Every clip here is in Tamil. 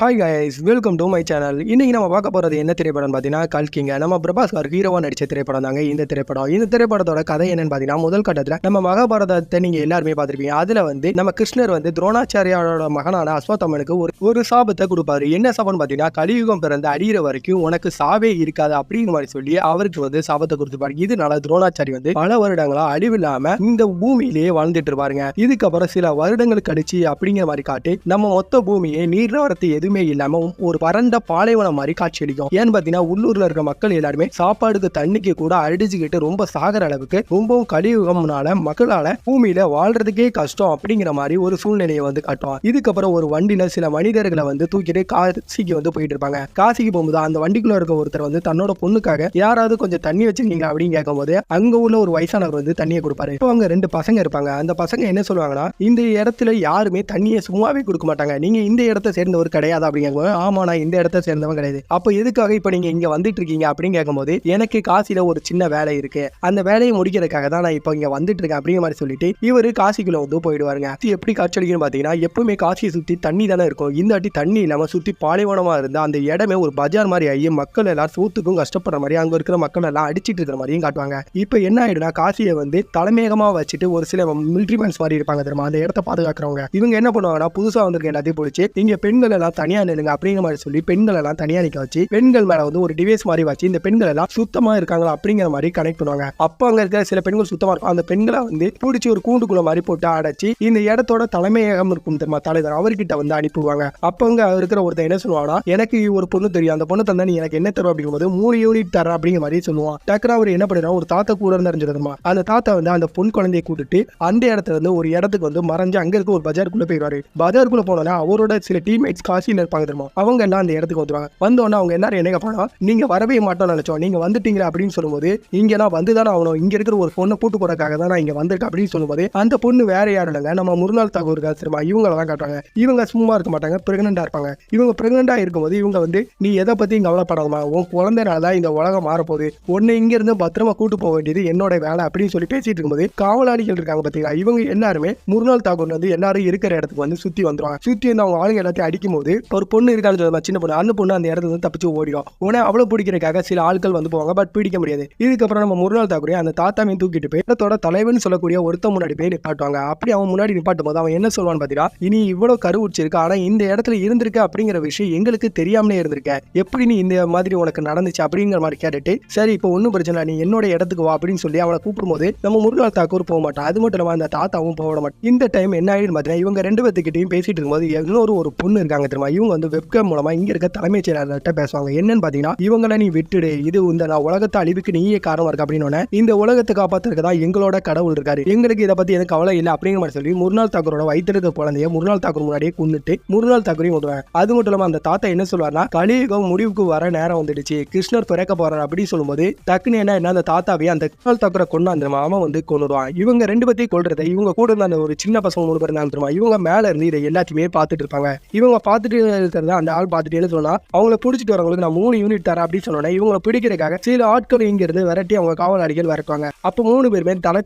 Hi guys welcome to my channel இன்றைக்கி நம்ம பார்க்க போகிறது என்ன திரைப்படம் பார்த்தீங்கன்னா கல்கிங்க. நம்ம பிரபாஸ்கார் ஹீரோவாக நடித்த திரைப்படம் தாங்க இந்த திரைப்படம். இந்த திரைப்படத்தோட கதை என்னன்னு பார்த்தீங்கன்னா முதல் கட்டத்தில் நம்ம மகாபாரதத்தை நீங்கள் எல்லாருமே பார்த்துருப்பீங்க. அதில் வந்து நம்ம கிருஷ்ணர் வந்து துரோணாச்சாரியாரோட மகனான அஸ்வத்தமனுக்கு ஒரு ஒரு சாபத்தை கொடுப்பாரு. என்ன சாபம்னு பார்த்தீங்கன்னா கலியுகம் பிறந்து அடியிற வரைக்கும் உனக்கு சாவே இருக்காது அப்படிங்கிற மாதிரி சொல்லி அவருக்கு வந்து சாபத்தை கொடுத்துப்பாரு. இதனால துரோணாச்சாரி வந்து பல வருடங்களா அழிவில்லாமல் இந்த பூமியிலேயே வாழ்ந்துட்டு இருப்பாருங்க. இதுக்கப்புறம் சில வருடங்கள் கழிச்சு அப்படிங்கிற மாதிரி காட்டி நம்ம மொத்த பூமியை நீர்வரத்து எதுவுமே இல்லாம ஒரு பரந்த பாலைவனம் மாதிரி காட்சி அளிக்கும் ஏன்னு பாத்தீங்கன்னா உள்ளூர்ல இருக்க மக்கள் எல்லாருமே சாப்பாடுக்கு தண்ணிக்கு கூட அடிச்சுக்கிட்டு ரொம்ப சாகர அளவுக்கு ரொம்பவும் கலியுகம்னால மக்களால பூமியில வாழ்றதுக்கே கஷ்டம் அப்படிங்கிற மாதிரி ஒரு சூழ்நிலையை வந்து காட்டும் இதுக்கப்புறம் ஒரு வண்டியில சில மனிதர்களை வந்து தூக்கிட்டு காசிக்கு வந்து போயிட்டு இருப்பாங்க. காசிக்கு போகும்போது அந்த வண்டிக்குள்ள இருக்க ஒருத்தர் வந்து தன்னோட பொண்ணுக்காக யாராவது கொஞ்சம் தண்ணி வச்சிருக்கீங்க அப்படின்னு கேட்கும்போது அங்க உள்ள ஒரு வயசானவர் வந்து தண்ணியை கொடுப்பாரு. இப்போ அங்க ரெண்டு பசங்க இருப்பாங்க. அந்த பசங்க என்ன சொல்லுவாங்கன்னா இந்த இடத்துல யாருமே தண்ணியை சும்மாவே கொடுக்க மாட்டாங்க. நீங்க இந்த இடத்த கடை கிடையாது அப்படிங்கும்போது ஆமா நான் இந்த இடத்த சேர்ந்தவன் கிடையாது. அப்போ எதுக்காக இப்போ நீங்க இங்க வந்துட்டு இருக்கீங்க அப்படின்னு கேட்கும்போது எனக்கு காசில ஒரு சின்ன வேலை இருக்கு. அந்த வேலையை முடிக்கிறதுக்காக தான் நான் இப்போ இங்க வந்துட்டு இருக்கேன் அப்படிங்கிற மாதிரி சொல்லிட்டு இவர் காசிக்குள்ள வந்து போயிடுவாருங்க. அது எப்படி அடிக்கணும்னு பார்த்தீங்கன்னா எப்பவுமே காசியை சுத்தி தண்ணி தானே இருக்கும். இந்த வாட்டி தண்ணி இல்லாம சுத்தி பாலைவனமா இருந்தா அந்த இடமே ஒரு பஜார் மாதிரி ஆகி மக்கள் எல்லாம் சூத்துக்கும் கஷ்டப்படுற மாதிரி அங்க இருக்கிற மக்கள் எல்லாம் அடிச்சிட்டு இருக்கிற மாதிரியும் காட்டுவாங்க. இப்போ என்ன ஆயிடுனா காசியை வந்து தலைமையகமா வச்சுட்டு ஒரு சில மிலிட்ரி மேன்ஸ் மாதிரி இருப்பாங்க தெரியுமா? அந்த இடத்த பாதுகாக்கிறவங்க. இவங்க என்ன பண்ணுவாங்கன்னா புதுசா வந்திருக்க எல்லாத்தையும் பிடிச்சி இங்க பெண்கள் எல்லாம் தனியா நில்லுங்க அப்படிங்கிற மாதிரி சொல்லி பெண்கள் எல்லாம் தனியா நிக்க வச்சு பெண்கள் மேல வந்து ஒரு டிவைஸ் மாதிரி வச்சு இந்த பெண்கள் எல்லாம் சுத்தமா இருக்காங்களா அப்படிங்கிற மாதிரி கனெக்ட் பண்ணுவாங்க. அப்போ அங்க இருக்கிற சில பெண்கள் சுத்தமா இருக்கும் அந்த பெண்களை வந்து பிடிச்சி ஒரு கூண்டுக்குள்ள மாதிரி போட்டு அடைச்சி இந்த இடத்தோட தலைமையகம் இருக்கும் தெரியுமா? தலைவர் அவர்கிட்ட வந்து அனுப்புவாங்க அப்போ அங்க இருக்கிற ஒருத்தன் என்ன சொல்லுவாங்கன்னா எனக்கு ஒரு பொண்ணு தெரியும். அந்த பொண்ணு தந்தா நீ எனக்கு என்ன தரும்? அப்படிங்கும்போது மூணு யூனிட் தர அப்படிங்கிற மாதிரி சொல்லுவான். டக்குனு அவர் என்ன பண்ணுறா ஒரு தாத்தா கூட இருந்து அந்த தாத்தா வந்து அந்த பொன் குழந்தையை கூட்டிட்டு அந்த இடத்துல இருந்து ஒரு இடத்துக்கு வந்து மறைஞ்சு அங்க இருக்க ஒரு பஜாருக்குள்ள போயிடுவாரு. பஜாருக்குள்ள போனோன்னா அவரோட சில டீம்மேட்ஸ் காசியில் இருப்பாங்க தெரியுமா? அவங்க எல்லாம் அந்த இடத்துக்கு வந்துருவாங்க. வந்தோடனே அவங்க எல்லாரும் என்ன கேட்பாங்க நீங்க வரவே மாட்டோம்னு நினைச்சோம். நீங்க வந்துட்டீங்க அப்படின்னு சொல்லும்போது இங்க நான் வந்து தானே ஆகணும். இங்க இருக்கிற ஒரு பொண்ணை கூட்டு போறதுக்காக தான் நான் இங்க வந்திருக்கேன் அப்படின்னு சொல்லும்போது அந்த பொண்ணு வேற யாரும் இல்லைங்க. நம்ம முருநாள் தாகூர் தெரியுமா? இவங்களை தான் காட்டுறாங்க இவங்க சும்மா இருக்க மாட்டாங்க. பிரெக்னெண்டா இருப்பாங்க. இவங்க பிரெக்னெண்டா இருக்கும்போது இவங்க வந்து நீ எதை பத்தியும் கவலைப்படாதமா உன் குழந்தைனால தான் இந்த உலகம் மாறப்போகுது. உன்னை இங்க இருந்து பத்திரமா கூட்டு போக வேண்டியது என்னோட வேலை அப்படின்னு சொல்லி பேசிட்டு இருக்கும்போது காவலாளிகள் இருக்காங்க பாத்தீங்களா? இவங்க எல்லாருமே முருநாள் தாகூர் வந்து எல்லாரும் இருக்கிற இடத்துக்கு வந்து சுத்தி வந்துருவாங்க. சுத்தி வந்து அவங்க ஆளுங்க எல்லாத்தையும் அடிக்கும் போது ஒரு பொண்ணு இருக்கான்னு சொல்லுமா சின்ன பொண்ணு. அந்த பொண்ணு அந்த இடத்துல வந்து தப்பிச்சு ஓடிடும். உடனே அவ்வளவு பிடிக்கிறதுக்காக சில ஆட்கள் வந்து போவாங்க பட் பிடிக்க முடியாது. இதுக்கப்புறம் நம்ம முருநாள் தாக்கூரே அந்த தாத்தாவையும் தூக்கிட்டு போய் இடத்தோட தலைவன் சொல்லக்கூடிய ஒருத்த முன்னாடி போய் நிப்பாட்டுவாங்க. அப்படி அவன் முன்னாடி நிப்பாட்டும் போது அவன் என்ன சொல்லுவான்னு பாத்தீங்கன்னா இனி இவ்வளவு கருவுச்சிருக்கு ஆனா இந்த இடத்துல இருந்திருக்க அப்படிங்கிற விஷயம் எங்களுக்கு தெரியாமலே இருந்திருக்க. எப்படி நீ இந்த மாதிரி உனக்கு நடந்துச்சு அப்படிங்கிற மாதிரி கேட்டுட்டு சரி இப்போ ஒன்றும் பிரச்சனை இல்லை, நீ என்னோட இடத்துக்கு வா அப்படின்னு சொல்லி அவனை கூப்பிடும்போது நம்ம முருகால் தாக்கூர் போக மாட்டான். அது மட்டும் இல்லாமல் அந்த தாத்தாவும் போக மாட்டான். இந்த டைம் என்ன ஆயிடுன்னு பார்த்தீங்கன்னா இவங்க ரெண்டு பேர்த்துக்கிட்டையும் பேசிட்டு இருக்கும்போது இன்னொரு ஒரு பொண்ணு இருக்காங்க தெரியுமா இவங்க வந்து வெப்கேம் மூலமா இங்க இருக்க தலைமைச் செயலாளர்கிட்ட பேசுவாங்க. என்னன்னு பார்த்தீங்கன்னா இவங்கள நீ விட்டுடு. இது இந்த நான் உலகத்தை அழிவுக்கு நீயே காரணம் இருக்கு அப்படின்னு இந்த உலகத்தை காப்பாத்துறதுக்கு தான் எங்களோட கடவுள் இருக்காரு. எங்களுக்கு இதை பத்தி எனக்கு கவலை இல்லை அப்படிங்கிற மாதிரி சொல்லி முருநாள் தாக்கூரோட வயிற்றுக்க குழந்தைய முருநாள் தாக்கூர் முன்னாடியே கொண்டுட்டு முருநாள் தாக்கூரையும் ஊதுவாங்க அது மட்டும் இல்லாம அந்த தாத்தா என்ன சொல்வார்னா கலியுகம் முடிவுக்கு வர நேரம் வந்துடுச்சு. கிருஷ்ணர் பிறக்க போறார் அப்படின்னு சொல்லும்போது டக்குன்னு என்ன என்ன அந்த தாத்தாவே அந்த கிருஷ்ணல் தாக்கூரை கொண்டு அந்த மாமா வந்து கொண்டுடுவான் இவங்க ரெண்டு பத்தியும் கொள்றத இவங்க கூட இருந்த அந்த ஒரு சின்ன பசங்க மூணு பேர் இருந்தாங்க இவங்க மேல இருந்து இதை எல்லாத்தையுமே பார்த்துட்டு இருப்பாங்க. இவங்க பார்த்துட்டு இருக்கிறத அந்த ஆள் பார்த்துட்டு என்ன சொன்னா அவங்கள பிடிச்சிட்டு வரவங்களுக்கு நான் மூணு யூனிட் தரேன் அப்படின்னு சொன்னோன்னே இவங்களை பிடிக்கிறதுக்காக சில ஆட்கள் இங்க இருந்து விரட்டி அவங்க காவலாளிகள் வரட்டுவாங்க. அப்போ மூணு பேருமே தலை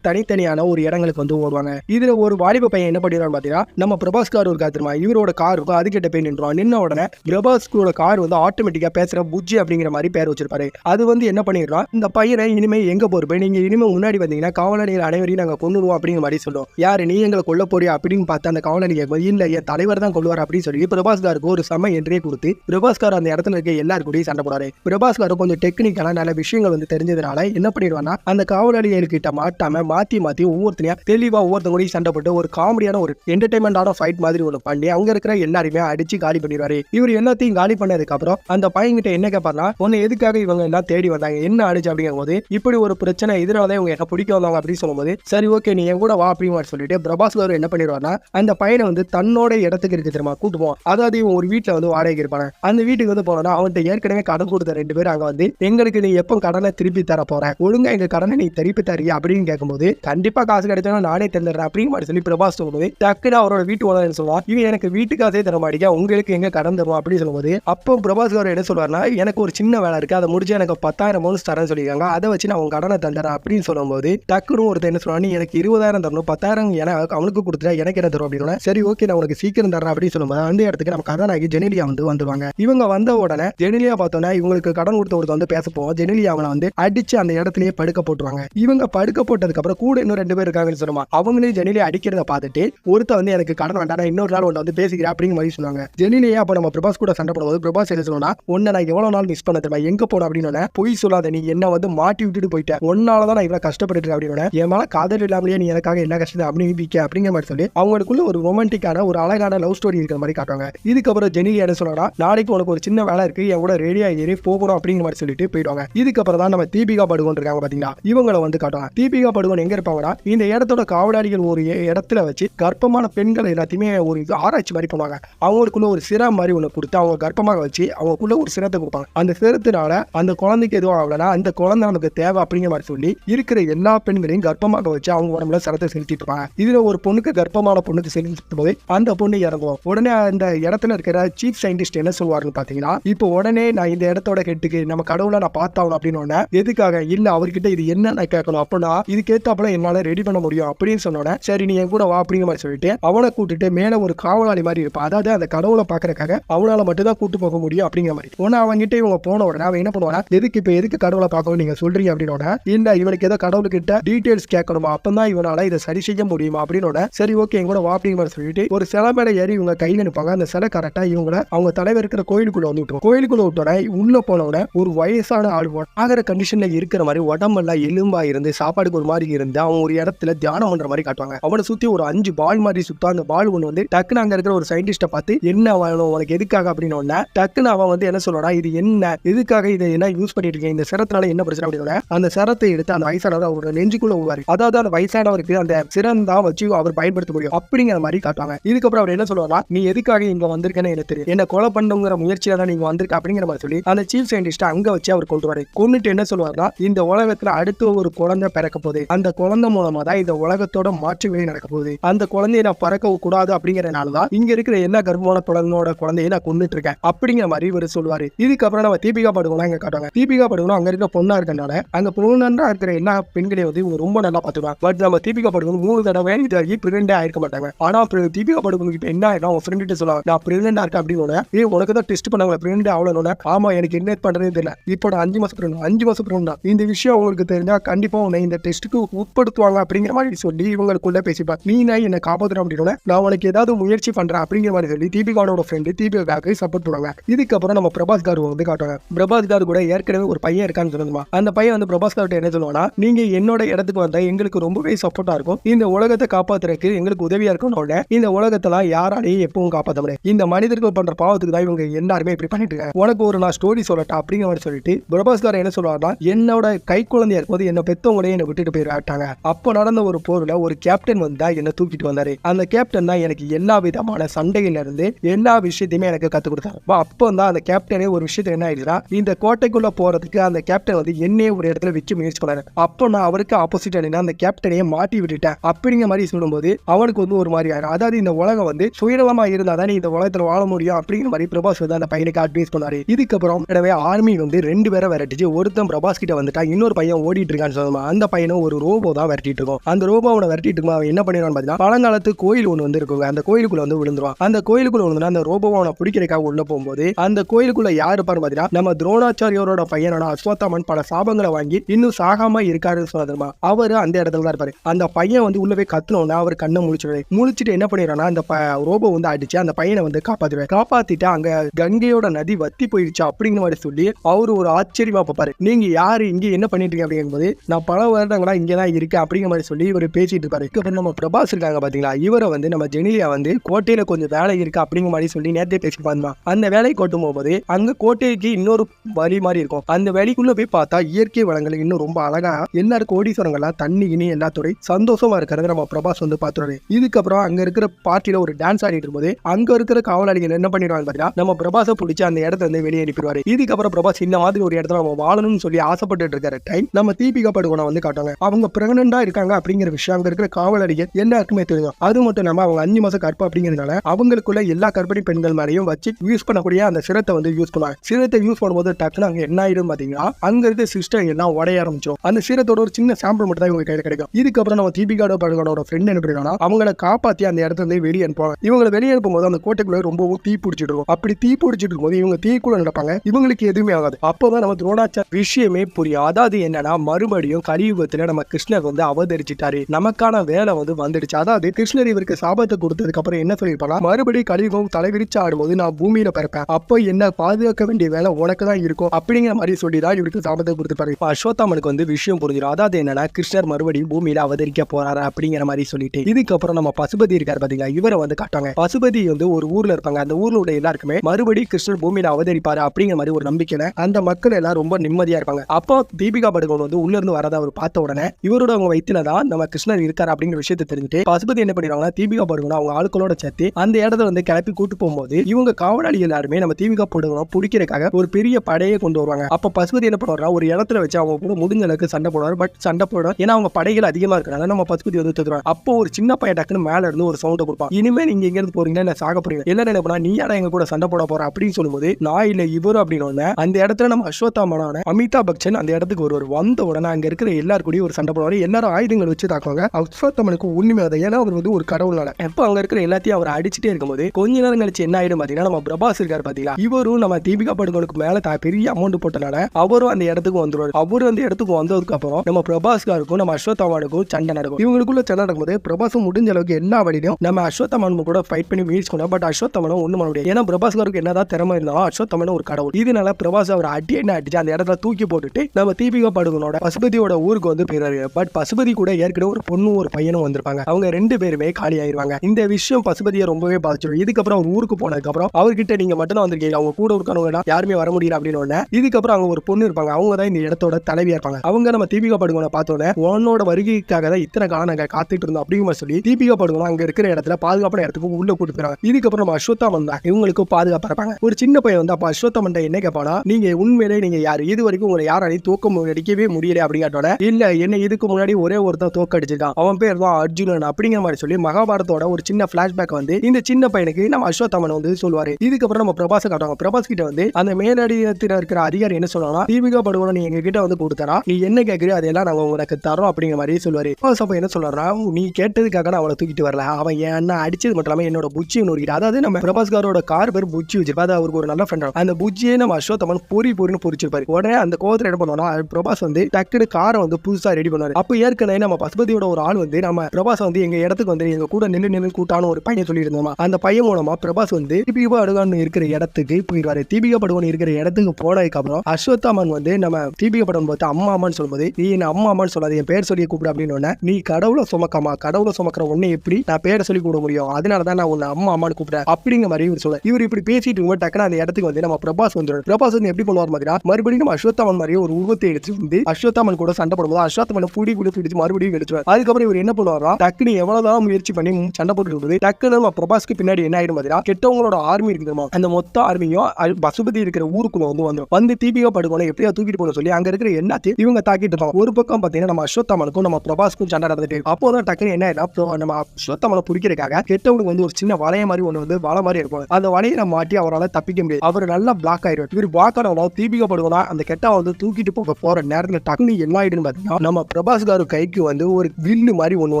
தனித்தனியான ஒரு இடங்களுக்கு வந்து ஓடுவாங்க. இதுல ஒரு வாலிப பையன் என்ன பண்ணிடுவான்னு பாத்தீங்கன்னா நம்ம பிரபாஸ் கார் ஒரு தெரியுமா? இவரோட கார் இருக்கும். அதுக்கிட்ட போய் நின்றுவான். நின்ன உடனே பிரபாஸ்கரோட கார் வந்து ஆட்டோமேட்டிக்கா பேசுற புஜ்ஜி அப்படிங்கிற மாதிரி பேர் வச்சிருப்பாரு. அது வந்து என்ன பண்ணிடுறான் இந்த பையனை இனிமே எங்க போறப்ப? நீங்க இனிமே முன்னாடி வந்தீங்கன்னா காவலாளிகள் அனைவரையும் நாங்க கொண்டுருவோம் அப்படிங்கிற மாதிரி சொல்லுவோம் யாரு நீ எங்களை கொல்ல போறியா? அப்படின்னு பார்த்து அந்த காவலாளி கேட்கும் இல்ல என் தலைவர் தான் கொள்வார் அப்படின்னு சொல்லி பிரபாஸ்காருக்கு ஒரு செம என்றே கொடுத்து பிரபாஸ்கார் அந்த இடத்துல இருக்க எல்லாரு கூடயும் சண்டை போடாரு பிரபாஸ்கார் கொஞ்சம் டெக்னிக்கலா நல்ல விஷயங்கள் வந்து தெரிஞ்சதுனால என்ன பண்ணிடுவான்னா அந்த காவலாளிகள் மாட்டாம மாத்தி மாத்தி ஒவ்வொருத்தனையா தெளிவா ஒவ்வொருத்தங்க கூடயும் சண்டை போட்டு ஒரு காமெடியான ஒரு என்டர்டைன்மெண்டான ஃபைட் மாதிரி ஒன்று பண்ணி அவங்க இருக்கிற எல்லாருமே அடிச்சு காலி பண்ணிடுவாரு. இவர் எல்லாத்தையும் காலி பண்ணதுக்கு அப்புறம் அந்த பையன்கிட்ட என்ன கேட்பார்னா உன்னை எதுக்காக இவங்க எல்லாம் தேடி வந்தாங்க? என்ன அடிச்சு அப்படிங்கும் போது இப்படி ஒரு பிரச்சனை இதனால இவங்க என்ன பிடிக்க வந்தாங்க. அப்படின்னு சொல்லும்போது சரி ஓகே நீ என் கூட வா அப்படின்னு சொல்லிட்டு பிரபாஸ்கர் என்ன பண்ணிடுவார்னா அந்த பையனை வந்து தன்னோட இடத்துக்கு இருக்கு தெரியுமா கூட்டுவோம் அதாவது இவன் ஒரு வீட்டில் வந்து வாடகைக்கு இருப்பானே அந்த வீட்டுக்கு வந்து போனோம்னா அவன்கிட்ட ஏற்கனவே கடன் கொடுத்த ரெண்டு பேரும் அங்க வந்து எங்களுக்கு நீ எப்போ கடனை திருப்பி தர போற? ஒழுங்கா எங்க கடனை நீ திருப்பி தரியா? அப்படின்னு கேட்கும்போது கண்டிப்பா காசு கிடைச்சா நானே தந்துடுறேன் அப்படின்னு மாதிரி சொல்லி பிரபாஸ் சொல்லும்போது டக்குனு அவரோட வீட்டு ஓனர் சொல்லுவான் இவன் எனக்கு வீட்டு காசே தர மாட்டேங்க உங்களுக்கு எங்க கடன் தருவோம்? அப்படின்னு சொல்லும்போது அப்போ பிரபாஸ் அவர் என்ன சொல்வார்னா எனக்கு ஒரு சின்ன வேலை இருக்கு அதை முடிச்சு எனக்கு பத்தாயிரம் போனஸ் தரேன்னு சொல்லியிருக்காங்க அதை வச்சு நான் உங்க கடனை தந்துடுறேன் அப்படின்னு சொல்லும்போது டக்குனு ஒருத்தர் என்ன சொல்லுவான் நீ எனக்கு இருபதாயிரம் தரணும் பத்தாயிரம் எனக்கு அவனுக்கு கொடுத்துட்டா எனக்கு என்ன தரும் அப்படின்னு சரி ஓகே நான் உனக்கு சீக்கிரம் தரேன் அப்படின்னு சொல்லும்போது அந்த இடத்துக்கு நம்ம கதாநாயகி ஜெனிலியா வந்து வந்துருவாங்க. இவங்க வந்த உடனே ஜெனிலியா பார்த்தோன்னா இவங்களுக்கு கடன் கொடுத்த ஒருத்தர் வந்து பேச போவோம் ஜெனிலியா வந்து அடிச்சு அந்த இடத்துலயே படுக்க போட்டுருவாங்க. இவங்க படுக்க போட்டதுக்கு அப்புறம் கூட இன்னும் ரெண்டு பேர் இருக்காங்கன்னு சொல்லுவாங்க அவங்களே ஜெனிலியா அடிக்கிறத பார்த்துட்டு ஒருத்த வந்து எனக்கு கடன் வேண்டாம் இன்னொரு நாள் ஒன்று வந்து பேசிக்கிறேன் அப்படிங்கிற மாதிரி சொல்லுவாங்க. ஜெனிலியா அப்போ நம்ம பிரபாஸ் கூட சண்டை போடும்போது பிரபாஸ் என்ன சொல்லணும்னா உன்னை நான் எவ்வளவு நாள் மிஸ் பண்ண தெரியுமா? எங்க போன? அப்படின்னு பொய் சொல்லாத நீ என்ன வந்து மாட்டி விட்டுட்டு போயிட்டேன் ஒன்னால தான் நான் இவ்வளவு கஷ்டப்பட்டு அப்படின்னு என் மேல காதல் இல்லாமலேயே நீ எனக்காக என்ன கஷ்டம் அப்படின்னு நிரூபிக்க அப்படிங்கிற மாதிரி சொல்லி அவங்களுக்குள்ள ஒரு ரொமான்டிக்கான ஒரு அழகான லவ் ஸ்டோரி இருக்கிற மாதிரி காட்டுவாங்க. இதுக்கப்புறம் ஜெனிலி என்ன சொல்லலாம் நாளைக்கு உனக்கு ஒரு சின்ன வேலை இருக்கு. என் கூட ரெடியா ஏறி போகணும் அப்படிங்கிற மாதிரி சொல்லிட்டு போயிடுவாங்க. இதுக்கப்புறம் தான் நம்ம தீபிகா படுகோன் இருக்காங்க பாத்தீங்களா? இவங்களை வந்து காட்டுவாங்க தீபிகா படுகோன் எங்க இருப்பாங்கன்னா இந்த இடத்தோட காவலாளிகள் ஒரு இடத்துல வச்சு கர்ப்பமான பெண்கள் எல்லாத்தையுமே ஒரு இது ஆராய்ச்சி மாதிரி பண்ணுவாங்க. அவங்களுக்குள்ள ஒரு சிரம் மாதிரி ஒன்று கொடுத்து அவங்க கர்ப்பமாக வச்சு அவங்களுக்குள்ள ஒரு சிரத்தை கொடுப்பாங்க. அந்த சிரத்தினால அந்த குழந்தைக்கு எதுவும் ஆகலைன்னா அந்த குழந்தை நமக்கு தேவை அப்படிங்கிற மாதிரி சொல்லி இருக்கிற எல்லா பெண்களையும் கர்ப்பமாக வச்சு அவங்க உடம்புல சிரத்தை செலுத்திட்டு இருப்பாங்க. இதுல ஒரு பொண்ணுக்கு கர்ப்பமான பொண்ணுக்கு செலுத்தும் போது அந்த பொண்ணு இறங்குவோம் உடனே அந்த இடத்துல இருக்கிற சீஃப் சயின்டிஸ்ட் என்ன சொல்லுவாருன்னு பாத்தீங்கன்னா இப்போ உடனே நான் இந்த இடத்தோட ஹெட்டுக்கு நம்ம கடவுளை நான் பார்த்தாகணும் அப்படின்னு உடனே எதுக்காக? இல்ல அவர்கிட்ட இது என்ன நான் கேட்கணும்? அப்படின்னா இதுக்கேத்தாப்புல என்னால ரெடி பண்ண முடியும் அப்படின்னு சொன்னோட சரி நீ என் கூட வா அப்படிங்கிற மாதிரி சொல்லிட்டு அவனை கூட்டிட்டு மேல ஒரு காவலாளி மாதிரி இருப்பான் அதாவது அந்த கடவுளை பாக்குறதுக்காக அவனால மட்டும்தான் கூட்டு போக முடியும் அப்படிங்கிற மாதிரி. உடனே அவன்கிட்ட இவங்க போன உடனே அவன் என்ன பண்ணுவானா எதுக்கு இப்ப எதுக்கு கடவுளை பார்க்கணும் நீங்க சொல்றீங்க அப்படின்னோட இல்ல இவனுக்கு ஏதோ கடவுள்கிட்ட டீடைல்ஸ் கேட்கணுமா? அப்பதான் இவனால இதை சரி செய்ய முடியுமா? அப்படின்னோட சரி ஓகே என் கூட வா அப்படிங்கிற மாதிரி சொல்லிட்டு ஒரு சில மேல ஏறி இவங்க கையில் நிற்பாங்க அந்த சிலை கரெக்டா இவங்கள அவங்க தலைவர் இருக்கிற கோயிலுக்குள்ள வந்து விட்டுரும். கோயிலுக்குள்ள விட்டோட உள்ள போனோட ஒரு வயசான ஆள் ஆகிற கண்டிஷன்ல இருக்கிற மாதிரி உடம்பெல்லாம் எலும்பா இருந்து சாப்பாடுக்கு ஒரு மாதிரி இருந்து அவன் ஒரு இடத்துல தியானம் பண்ற மாதிரி காட்டுவாங்க. அவனை சுத்தி ஒரு அஞ்சு பால் மாதிரி சுத்தம் அந்த பால் ஒன்று வந்து டக்குன்னு அங்க இருக்கிற ஒரு சயின்டிஸ்ட பார்த்து என்ன வேணும் உனக்கு எதுக்காக? அப்படின்னு உடனே டக்குன்னு அவன் வந்து என்ன சொல்றானா இது என்ன? எதுக்காக இதை என்ன யூஸ் பண்ணிட்டு இருக்கீங்க? இந்த சிரத்தினால என்ன பிரச்சனை? அப்படின்னு அந்த சிரத்தை எடுத்து அந்த வயசானவர் அவரோட நெஞ்சுக்குள்ள உருவாரு அதாவது அந்த வயசானவருக்கு அந்த சிறந்தா வச்சு அவர் பயன்படுத்த முடியும் அப்படிங்கிற மாதிரி காட்டுவாங்க. இதுக்கப்புறம் அவர் என்ன சொல்லுவாங்க நீ எதுக்காக இங்க வந்திருக்கேன்னு எனக்கு தெரியும். என்ன கொலை பண்ணுங்கிற முயற்சியில தான் நீங்க வந்திருக்க அப்படிங்கிற மாதிரி சொல்லி அந்த சீஃப் சயின்டிஸ்ட் அங்க வச்சு அவர் கொண்டு வராரு கொண்டுட்டு என்ன சொல்லுவாருன்னா இந்த உலகத்துல அடுத்து ஒரு குழந்தை பிறக்க போகுது. அந்த குழந்தை மூலமா தான் இந்த உலகத்தோட மாற்றுகளே நடக்க போகுது. அந்த குழந்தைய நான் பறக்க கூடாது அப்படிங்கறதுனால தான் இங்க இருக்கிற எல்லா கர்ப்பமான குழந்தையோட குழந்தைய நான் கொண்டுட்டு இருக்கேன் அப்படிங்கிற மாதிரி இவர் சொல்லுவாரு. இதுக்கப்புறம் நம்ம தீபிகா படுகோனா இங்க காட்டுவாங்க? தீபிகா படுகோனா அங்க இருக்க பொண்ணா இருக்கனால அங்க பொண்ணா இருக்கிற எல்லா பெண்களையும் வந்து இவங்க ரொம்ப நல்லா பார்த்துருவாங்க. பட் நம்ம தீபிகா படுகோன் மூணு தடவை இதாகி பிரெண்டே ஆயிருக்க மாட்டாங்க. ஆனா அப்புறம் தீபிகா படுகோனுக்கு என்ன ஆயிடும் அவங்க ஃப்ரெண்ட் கிட்ட சொல்லுவாங்க நான் பிரெண்டா இருக்கேன் அப்படின்னு ஏ உனக்கு தான் டெஸ்ட் பண்ணாங்க பிரெண்ட் அவ்வளோ ஆமா எனக்கு என்ன பண்றதே தெரியல. இப்போ நான் அஞ்சு மாசம் பிரெண்ட் அஞ்சு மாசம் பிரெண்ட் தான் இந்த விஷயம் உங்களுக்கு தெரிஞ்சா கண்டிப்பா உன்னை இந்த டெஸ்ட்டுக்கு உட்படுத்துவாங்க அப்படிங்கிற மாதிரி சொல்லி இவங்களுக்குள்ள பேசிப்பா நீ நான் என்ன காப்பாத்துறேன் அப்படின்னு நான் உனக்கு ஏதாவது முயற்சி பண்றேன் அப்படிங்கிற மாதிரி சொல்லி தீபிகாவோட ஃப்ரெண்டு தீபிகாவுக்கு சப்போர்ட் பண்ணுவாங்க. இதுக்கப்புறம் நம்ம பிரபாஸ் கார் வந்து காட்டுவாங்க. பிரபாஸ் கார் கூட ஏற்கனவே ஒரு பையன் இருக்கான்னு சொல்லுமா அந்த பையன் வந்து பிரபாஸ் கார்ட்ட என்ன சொல்லுவானா நீங்க என்னோட இடத்துக்கு வந்தா எங்களுக்கு ரொம்பவே சப்போர்ட்டா இருக்கும். இந்த உலகத்தை காப்பாத்துறதுக்கு எங்களுக்கு உதவியா இருக்கும் இந்த உலகத்தெல்லாம் யாராலையும் எப்பவும் காப்பாற்ற முடியாது. இந்த மனிதர்கள் பண்ற பாவத்துக்கு தான் இவங்க எல்லாருமே இப்படி பண்ணிட்டு இருக்காங்க. உனக்கு ஒரு நான் ஸ்டோரி சொல்லட்டா அப்படிங்கிற மாதிரி சொல்லிட்டு பிரபாஸ் என்ன சொல்லுவாருன்னா என்னோட கை குழந்தையா இருக்கும்போது என்ன பெத்தவங்களே என்ன விட்டுட்டு போயிட்டாங்க அப்போ நடந்த ஒரு போர்ல ஒரு கேப்டன் வந்தா என்ன தூக்கிட்டு வந்தாரு. அந்த கேப்டன் தான் எனக்கு எல்லா விதமான சண்டையில இருந்து எல்லா விஷயத்தையுமே எனக்கு கத்து கொடுத்தாரு. அப்போ தான் அந்த கேப்டனே ஒரு விஷயத்துல என்ன ஆயிடுச்சுன்னா இந்த கோட்டைக்குள்ள போறதுக்கு அந்த கேப்டன் வந்து என்னையே ஒரு இடத்துல வச்சு முயற்சி பண்ணாரு. அப்போ நான் அவருக்கு ஆப்போசிட் அணினா அந்த கேப்டனையே மாட்டி விட்டுட்டேன். அப்படிங்கிற மாதிரி சொல்லும்போது அவனுக்கு வந்து ஒரு மாதிரி ஆயிரும் அதாவது இந்த உலகம் வந்து சுயநலமா இருந்தா தான் இந்த உலகத்துல வாழ முடியும் அப்படிங்கிற மாதிரி பிரபாஸ் வந்து அந்த பையனுக்கு அட்வைஸ் பண்ணாரு. இதுக்கப்புறம் எனவே ஆர்மி வந்து ரெண்டு பேரை விரட்டிச்சு ஒருத்தன் பிரபாஸ் கிட்ட வந்துட்டா இன்னொரு பையன் ஓடிட்டு இருக்கான்னு சொல்லுவாங்க அந்த பையனும் ஒரு ரோபோ தான் விரட்டிட்டு இருக்கும். அந்த ரோபோ அவனை விரட்டிட்டு இருக்கும் அவன் என்ன பண்ணிடுவான்னு பார்த்தீங்கன்னா பழங்காலத்து கோயில் ஒன்று வந்து இருக்குங்க. அந்த கோயிலுக்குள்ள வந்து விழுந்துருவான். அந்த கோயிலுக்குள்ள வந்து அந்த ரோபோவை அவனை பிடிக்கிறதுக்காக உள்ள போகும்போது அந்த கோயிலுக்குள்ள யாரு இருப்பாரு பாத்தீங்கன்னா நம்ம துரோணாச்சாரியோட பையனோட அஸ்வத்தாமன் பல சாபங்களை வாங்கி இன்னும் சாகாம இருக்காருன்னு சொன்னதுமா அவரு அந்த இடத்துல தான் இருப்பாரு. அந்த பையன் வந்து உள்ள போய் கத்துனோன்னா அவர் கண்ணை முழிச்சிடுவாரு முழிச்சிட்டு என்ன பண்ணிடுறான்னா அந்த ரோபோ வந்து அடிச்சு அந்த பையன் வந்து காப்பாத்துவேன் காப்பாத்திட்டு அங்க கங்கையோட நதி வத்தி போயிடுச்சா அப்படிங்கிற மாதிரி சொல்லி அவரு ஒரு ஆச்சரியமா பார்ப்பாரு. நீங்க யாரு? இங்க என்ன பண்ணிட்டு இருக்கீங்க அப்படிங்கும்போது நான் பல வருடங்களா இங்க தான் இருக்கேன் அப்படிங்கிற மாதிரி சொல்லி இவர் பேசிட்டு இருப்பாரு. நம்ம பிரபாஸ் இருக்காங்க பாத்தீங்களா? இவரை வந்து நம்ம ஜெனிலியா வந்து கோட்டையில கொஞ்சம் வேலை இருக்கு அப்படிங்கிற மாதிரி சொல்லி நேரத்தை பேசி பார்த்தான் அந்த வேலையை கொட்டும் போகும்போது அங்க கோட்டைக்கு இன்னொரு வழி மாதிரி இருக்கும். அந்த வழிக்குள்ள போய் பார்த்தா இயற்கை வளங்கள் இன்னும் ரொம்ப அழகா எல்லாரும் கோடீஸ்வரங்கள்லாம் தண்ணி இனி எல்லாத்துறை சந்தோஷமா இருக்கிறத நம்ம பிரபாஸ் வந்து பார்த்துருவாரு. இதுக்கப்புறம் அங்க இருக்கிற பார்ட்டியில ஒரு டான்ஸ் ஆடிட்டு இருக்கும்போது அங்க இருக்கிற காவலாளிகள் என்ன பண்ணிடுவாங்க பாத்தீங்கன்னா நம்ம பிரபாசை பிடிச்சி அந்த இடத்த வந்து வெளியே அனுப்பிடுவாரு. இதுக்கப்புறம் பிரபாஸ் இந்த மாதிரி ஒரு இடத்துல நம்ம வாழணும்னு சொல்லி ஆசைப்பட்டு இருக்கிற டைம் நம்ம தீபிகா படுகோனை வந்து காட்டுவாங்க. அவங்க பிரெக்னண்டா இருக்காங்க அப்படிங்கிற விஷயம் அங்க இருக்கிற காவலாளிகள் எல்லாருக்குமே தெரியும். அது மட்டும் இல்லாம அவங்க அஞ்சு மாசம் கற்பு அப்படிங்கிறதுனால அவங்களுக்குள்ள எல்லா கற்பனை பெண்கள் மாதிரியும் வச்சு யூஸ் பண்ணக்கூடிய அந்த சிரத்தை வந்து யூஸ் பண்ணுவாங்க. சிரத்தை யூஸ் பண்ணும்போது டக்குனு அங்க என்ன ஆயிடும் பாத்தீங்கன்னா அங்க இருக்க சிஸ்டம் எல்லாம் உடைய ஆரம்பிச்சிடும் அந்த சிரத்தோட ஒரு சின்ன சாம்பிள் மட்டும் தான் இவங்க கையில் கிடைக்கும். இதுக்கப்புறம் நம்ம தீபிகாடோ படுகோனோட ஃப்ரெண்ட் என்ன பண்ணிடுவாங்கன்னா அவங்கள காப்பாத்தி அந்த இடத்துல இருந்து வெளியே அனுப்புவாங்க. இவங்களை வெளியே அனுப்பும்போது அந்த கோட்டைக்குள்ள ரொம்பவும் தீ பிடிச்சிட்டு இருக்கும். அப்படி தீ பிடிச்சிட்டு இருக்கும்போது இவங்க தீக்குள்ள நடப்பாங்க. இவங்களுக்கு எதுவுமே ஆகாது. அப்போதான் நம்ம துரோணாச்சார் விஷயமே புரியும். அதாவது என்னன்னா மறுபடியும் கலியுகத்துல நம்ம கிருஷ்ணர் வந்து அவதரிச்சிட்டாரு. நமக்கான வேலை வந்து வந்துடுச்சு. அதாவது கிருஷ்ணர் இவருக்கு சாபத்தை கொடுத்ததுக்கு அப்புறம் என்ன சொல்லியிருப்பாங்க மறுபடியும் கலியுகம் தலைவிரிச்சு ஆடும்போது நான் பூமியில பிறப்பேன். அப்போ என்ன பாதுகாக்க வேண்டிய வேலை உனக்கு தான் இருக்கும். அப்படிங்கிற மாதிரி சொல்லி தான் இவருக்கு சாபத்தை கொடுத்துருப்பாரு இப்போ அஸ்வத்தாமனுக்கு வந்து விஷயம் புரிஞ்சிடும் அதாவது என்னன்னா கிருஷ்ணர் மறுபடியும் பூமியில அவதரிக்க போறாரு அப்படிங்கிற மாதிரி சொல்லிட்டு இதுக்கப்புறம் நம்ம பசுபதி இருக்காரு பாத்தீங்களா? இவரை வந்து காட்டாங்க பசுபதி வந்து ஒரு ஊர்ல இருப்பாங்க. அந்த ஊர்ல உள்ள எல்லாருக்குமே மறுபடியும் கிருஷ்ணர் பூமியில அவதரிப்பாரு அப்படிங்கிற மாதிரி ஒரு நம்பிக்கையில அந்த மக்கள் எல்லாம் ரொம்ப நிம்மதியா இருப்பாங்க. அப்போ தீபிகா படுகோன் வந்து உள்ள இருந்து வரதா அவர் பார்த்த உடனே இவரோட அவங்க வயிற்றுல தான் நம்ம கிருஷ்ணர் இருக்காரு அப்படிங்கிற விஷயத்தை தெரிஞ்சுட்டு பசுபதி என்ன பண்ணிடுவாங்கன்னா தீபிகா படுகோன் அவங்க ஆட்களோட சேர்த்து அந்த இடத்த வந்து கிளப்பி கூட்டு போகும்போது இவங்க காவலாளி எல்லாருமே நம்ம தீபிகா படுகோனை பிடிக்கிறதுக்காக ஒரு பெரிய படையை கொண்டு வருவாங்க. அப்ப பசுபதி என்ன பண்ணுவாரா ஒரு இடத்துல வச்சு அவங்க கூட முடிஞ்ச அளவுக்கு சண்டை போடுவார். பட் சண்டை போடுவார். ஏன்னா அவங்க படைகள் அதிகமா இருக்கிறனால நம்ம பசுபதி வந்து தருவாங்க அப்போ ஒரு சின்ன பையன் டக்குன்னு மேல இருந்து ஒரு சவுண்டை கொடுப்பான். இனிமே நீங்க எங்க இருந்து போறீங்கன்னா சாக போறீங்க என்ன பண்ணா நீ யாரா எங்க கூட சண்டை போட போற அப்படின்னு சொல்லும்போது நான் இல்ல இவரு அப்படின்னு அந்த இடத்துல நம்ம அஸ்வத்தாமனான அமிதாப் பச்சன் அந்த இடத்துக்கு ஒருவர் வந்த உடனே அங்க இருக்கிற எல்லாரும் கூடயும் ஒரு சண்டை போடுவாரு. எல்லாரும் ஆயுதங்கள் வச்சு தாக்குவாங்க. அஸ்வத்தாமனுக்கு உண்மை அதை ஏன்னா அவர் வந்து ஒரு கடவுளான எப்ப அங்க இருக்கிற எல்லாத்தையும் அவர் அடிச்சுட்டே இருக்கும்போது கொஞ்ச நேரம் கழிச்சு என்ன ஆயிடும் பாத்தீங்கன்னா நம்ம பிரபாஸ் இருக்காரு பாத்தீங்களா? இவரும் நம்ம தீபிகா படுகோனுக்கு மேல தா- பெரிய அமௌண்ட் போட்டனால அவரும் அந்த இடத்துக்கு வந்துருவாரு. அவரும் அந்த இடத்துக்கு வந்ததுக்கு அப்புறம் நம்ம பிரபாஸ்காருக்கும் நம்ம அஸ்வத்தாமனுக்கும் சண்டை நடக்கும். இவங்களுக்குள்ள சண்டை நடக்கும்போது பிரபாஸும் முடிஞ்ச அளவுக்கு எல்லா வழியிலும் நம்ம அஸ்வத்தாமன் கூட ஃபைட் பண்ணி மீட்ஸ் பண்ணோம் பட் அஸ்வத்தாமனும் ஒண்ணு பண்ண முடியாது. ஏன்னா பிரபாஸ்காருக்கு என்னதான் திறமை இருந்தாலும் அஸ்வத்தாமனும் ஒரு கடவுள். இதனால பிரபாஸ் அவர் அடி என்ன அடிச்சு அந்த இடத்துல தூக்கி போட்டுட்டு நம்ம தீபிகா படுகனோட பசுபதியோட ஊருக்கு வந்து போயிடுறாரு. பட் பசுபதி கூட ஏற்கனவே ஒரு பொண்ணும் ஒரு பையனும் வந்திருப்பாங்க. அவங்க ரெண்டு பேருமே காலி ஆயிருவாங்க. இந்த விஷயம் பசுபதியை ரொம்பவே பாதிச்சிடும். இதுக்கப்புறம் அவர் ஊருக்கு போனதுக்கு அப்புறம் அவர்கிட்ட நீங்க மட்டும் தான் வந்திருக்கீங்க அவங்க கூட இருக்கவங்க யாருமே வர முடியல அப்படின்னு உடனே இதுக்கப்புறம் அவங்க ஒரு பொண்ணு இருப்பாங்க. அவங்க தான் இந்த இடத்தோட தலைவியா இருப்பாங்க. அவங்க நம்ம தீபிகா படுகோனை பார்த்தோன்னே உன்னோட வருகைக்காக தான் இத்தனை காலம் நாங்க காத்துட்டு இருந்தோம் அப்படிங்கிற மாதிரி சொல்லி தீபிகா படுகோனை அங்க இருக்கிற இடத்துல பாதுகாப்பான இடத்துக்கு உள்ள கூட்டு போறாங்க இதுக்கப்புறம் நம்ம அஸ்வத்தாமன் தான் இவங்களுக்கும் பாதுகாப்பா இருப்பாங்க. ஒரு சின்ன பையன் வந்து அப்ப அஸ்வத்தாமன் என்ன கேட்பானா நீங்க உண்மையிலே நீங்க யாரு? இது வரைக்கும் உங்களை யாராலையும் தூக்க முடியவே அடிக்கவே முடியல அப்படிங்காட்டோட இல்ல என்ன இதுக்கு முன்னாடி ஒரே ஒருத்தன் தோக்கடிச்சிருக்கான் அவன் பேர் தான் அர்ஜுனன் அப்படிங்கிற மாதிரி சொல்லி மகாபாரதோட ஒரு சின்ன பிளாஷ்பேக் வந்து இந்த சின்ன பையனுக்கு நம்ம அஸ்வத்தாமன் வந்து சொல்லுவாரு. இதுக்கப்புறம் நம்ம பிரபாஸ் காட்டுவாங்க பிரபாஸ் கிட்ட வந்து அந்த மேலடியத்தில் இருக்கிற அதிகாரி என்ன சொல்லுவாங்க தீபிகா படுகோனை நீ எங்க கிட்ட வந்து கொடுத்தனா நீ என்ன கேட்கறியோ அதெல்லாம் நாங்க உனக்கு தரோம் அப்படிங்கிற மாதிரி சொல்லுவாரு. அப்ப என்ன சொல்றாருன்னா நீ கேட்டதுக்காக நான் அவளை தூக்கிட்டு வரல. அவன் என்ன அடிச்சது மட்டும் இல்லாம என்னோட புச்சி நொறுக்கிட்டு அதாவது நம்ம பிரபாஸ்காரோட கார் பேர் புஜ்ஜி வச்சிருப்பா அது அவருக்கு ஒரு நல்ல ஃப்ரெண்ட் அந்த புஜ்ஜியை நம்ம அஸ்வத்தமன் பொறி பொறின்னு பொறிச்சிருப்பாரு. உடனே அந்த கோவத்தில் என்ன பண்ணுவோம்னா பிரபாஸ் வந்து டக்குனு காரை வந்து புதுசா ரெடி பண்ணுவாரு. அப்போ ஏற்கனவே நம்ம பசுபதியோட ஒரு ஆள் வந்து நம்ம பிரபாஸ் வந்து எங்க இடத்துக்கு வந்து எங்க கூட நின்று நின்று கூட்டான ஒரு பையன் சொல்லி இருந்தோமா அந்த பையன் மூலமா பிரபாஸ் வந்து தீபிகா படுகான் இருக்கிற இடத்துக்கு போயிடுவாரு தீபிகா படுகான் இருக்கிற இடத்துக்கு போனதுக்கு அப்புறம் அஸ்வத்தாமன் வந்து நம்ம தீபிகா படம் பார்த்து அம்மா அம்மான்னு சொல்லும்போது நீ என்ன அம்மா அம்மான்னு சொல்லாது என் பேர் சொல்லி கூப்பிடு அப்படின்னு உடனே நீ கடவுளை சுமக்கமா கடவுளை சுமக்கிற உன்னை எப்படி நான் பேரை சொல்லி கூப்பிட முடியும்? அதனால தான் நான் உன்னை அம்மா அம்மான்னு கூப்பிட்டேன் அப்படிங்கிற மாதிரி இவர் சொல்ல இவர் இப்படி பேசிட்டு இருக்கும் டக்குனு அந்த இடத்துக்கு வந்து நம்ம பிரபாஸ் வந்துடும் பிரபாஸ் வந்து எப்படி பண்ணுவார் மாதிரி மறுபடியும் நம்ம அஸ்வத்தாமன் மாதிரியே ஒரு உருவத்தை எடுத்து வந்து அஸ்வத்தாமன் கூட சண்டை போடும்போது அஸ்வத்தாமன் புடி குடி பிடிச்சு மறுபடியும் எடுத்துவார் அதுக்கப்புறம் இவர் என்ன பண்ணுவாரா டக்குனு எவ்வளவுதான் முயற்சி பண்ணி சண்டை போட்டு டக்குனு நம்ம பிரபாஸ்க்கு பின்னாடி என்ன ஆயிடும் மாதிரியா கெட்டவங்களோட ஆர்மி இருக்குமா அந்த மொத்த ஆர்மியும் பசுபதி இருக்கிற ஊருக்குள்ள வந்து வந்துடும் வந்து தீபிகா படுகோனை எப்படியா தூக்கிட்டு போக சொல்லி அங்க இருக்கிற எல்லாத்தையும் இவங்க தாக்கிட்டு இருப்பாங்க. ஒரு பக்கம் பாத்தீங்கன்னா நம்ம அஸ்வத்தாமனுக்கும் நம்ம பிரபாஸ்க்கும் சண்டை நடந்துட்டு அப்போதான் டக்குனு என்ன ஆயிடும் நம்ம அஸ்வத்தாமனை பிடிக்கிறதுக்காக கெட்டவனுக்கு வந்து ஒரு சின்ன வளைய மாதிரி மாதிரி ஒண்ணு வந்து வலை மாதிரி இருக்கும். அந்த வலையை மாட்டி அவரால் தப்பிக்க முடியாது. அவர் நல்லா பிளாக் ஆயிடும் இவர் பிளாக் ஆனவங்க தீபிகா அந்த கெட்டா வந்து தூக்கிட்டு போக போற நேரத்துல டக்குனு என்ன ஆயிடுன்னு பாத்தீங்கன்னா நம்ம பிரபாஸ் காரு கைக்கு வந்து ஒரு வில்லு மாதிரி ஒண்ணு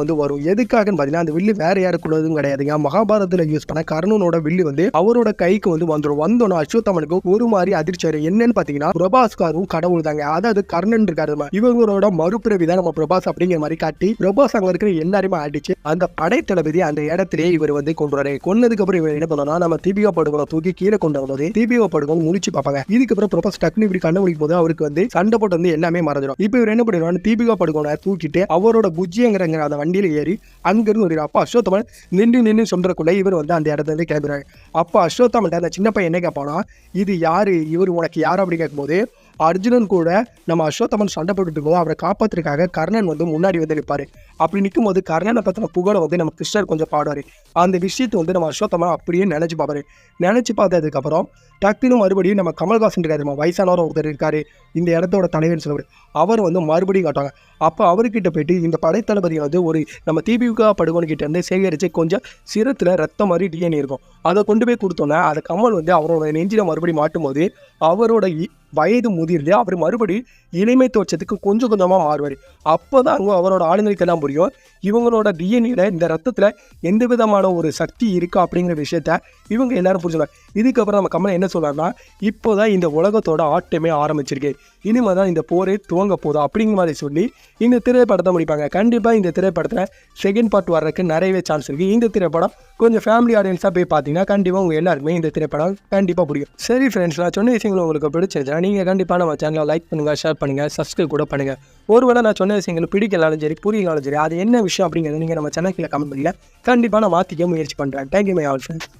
வந்து வரும். எதுக்காகன்னு பாத்தீங்கன்னா அந்த வில்லு வேற யாருக்குள்ளதும் கிடையாதுங்க மகாபாரதத்துல யூஸ் பண்ண கர்ணனோட வில்லு வந்து அவரோட கைக்கு வந்து வந்துடும் வந்தோன்னா அஸ்வத்தாமனுக்கு ஒரு மாதிரி அதிர்ச்சி ஆயிடும் என்னன்னு பாத்தீங்கன்னா பிரபாஸ்காரும் கடவுள் தாங்க. அதாவது கர்ணன் இருக்காரு இவங்களோட மறுபிறவி தான் நம்ம பிரபாஸ் அப்படிங்கிற மாதிரி காட்டி பிரபாஸ் அங்க இருக்கிற எல்லாருமே அடிச்சு அந்த படை தளபதி அந்த இடத்திலேயே இவர் வந்து கொண்டு வர கொன்னது அப்புறம் இவர் என்ன பண்ணா நம்ம தீபிகா படுகோனை தூக்கி கீழே கொண்டு வந்தது தீபிகா படுகோன் முடிச்சு பார்ப்பாங்க. இதுக்கப்புறம் ப்ரொபஸ் டக்குனு இப்படி கண்ண முடிக்கும் போது அவருக்கு வந்து சண்டை போட்டு வந்து எல்லாமே மறந்துடும். இப்போ இவர் என்ன பண்ணிடுவாரு தீபிகா படுகோனை தூக்கிட்டு அவரோட புஜ்ஜியங்கிற அந்த வண்டியில் ஏறி அங்கிருந்து ஒரு அப்பா அஸ்வத்தமன் நின்று நின்று சொல்றதுக்குள்ள இவர் வந்து அந்த இடத்துல இருந்து கிளம்புறாரு அப்போ அஸ்வத்தாமன் அந்த சின்ன பையன் என்ன கேட்பானா இது யாரு? இவர் உனக்கு யார்? அப்படி கேட்கும்போது அர்ஜுனன் கூட நம்ம அஸ்வத்தமன் சண்டை போட்டுட்டு போது அவரை காப்பாத்துறதுக்காக கர்ணன் வந்து முன்னாடி வந்து நிற்பார் அப்படி நிற்கும் போது கர்ணனை பற்றின புகழை வந்து நம்ம கிருஷ்ணர் கொஞ்சம் பாடுவார். அந்த விஷயத்தை வந்து நம்ம அஸ்வத்தமன் அப்படியே நினச்சி பார்ப்பாரு நினச்சி பார்த்ததுக்கப்புறம் டக்குன்னு மறுபடியும் நம்ம கமல்ஹாசன் இருக்காரு. நம்ம வயசானவர் ஒருத்தர் இருக்காரு. இந்த இடத்தோட தலைவர்னு சொல்லுவார். அவர் வந்து மறுபடியும் காட்டுவாங்க. அப்போ அவர்கிட்ட போயிட்டு இந்த படைத்தளபதியை வந்து ஒரு நம்ம தீபிகா படுகோன் கிட்ட இருந்து சேகரித்து கொஞ்சம் சிரத்தில் ரத்தம் மாதிரி டிஎன்ஏ இருக்கும். அதை கொண்டு போய் கொடுத்தோன்னே அதை கமல் வந்து அவரோட நெஞ்சில் மறுபடியும் மாட்டும் போது அவரோட இ- வயது முதிர்ந்து அவர் மறுபடியும் இளமை தோற்றத்துக்கு கொஞ்சம் கொஞ்சமாக மாறுவார். அப்போ தான் அவங்க அவரோட ஆளுநருக்கெல்லாம் புரியும். இவங்களோட டிஎன்ஏல இந்த ரத்தத்தில் எந்த விதமான ஒரு சக்தி இருக்கா அப்படிங்கிற விஷயத்த இவங்க எல்லாரும் புரிஞ்சுக்கலாம் இதுக்கப்புறம் நம்ம கமல் என்ன சொல்லலாம்னா இப்போ தான் இந்த உலகத்தோட ஆட்டமே ஆரம்பிச்சிருக்கு. இனிமேல் தான் இந்த போரே துவங்க போதும் அப்படிங்கிற மாதிரி சொல்லி இந்த திரைப்படத்தை முடிப்பாங்க. கண்டிப்பாக இந்த திரைப்படத்தில் செகண்ட் பார்ட் வர்றதுக்கு நிறையவே சான்ஸ் இருக்குது இந்த திரைப்படம் கொஞ்சம் ஃபேமிலி ஆடியன்ஸாக போய் பார்த்தீங்கன்னா கண்டிப்பாக உங்கள் எல்லாருக்குமே இந்த திரைப்படம் கண்டிப்பாக பிடிக்கும் சரி ஃப்ரெண்ட்ஸ் நான் சொன்ன விஷயங்கள் உங்களுக்கு பிடிச்சிருச்சா நீங்கள் கண்டிப்பாக நம்ம சேனலை லைக் பண்ணுங்கள் ஷேர் பண்ணுங்கள் சப்ஸ்கிரைப் கூட பண்ணுங்கள் ஒருவேளை நான் சொன்ன விஷயங்கள் பிடிக்கலாலும் சரி புரியலாலும் சரி அது என்ன விஷயம் அப்படிங்கிறது நீங்கள் நம்ம சேனல் கீழே கமெண்ட் பண்ணல கண்டிப்பாக நான் மாற்றிக்க முயற்சி பண்ணுறேன் தேங்க்யூ மை ஆல் ஃப்ரெண்ட்ஸ்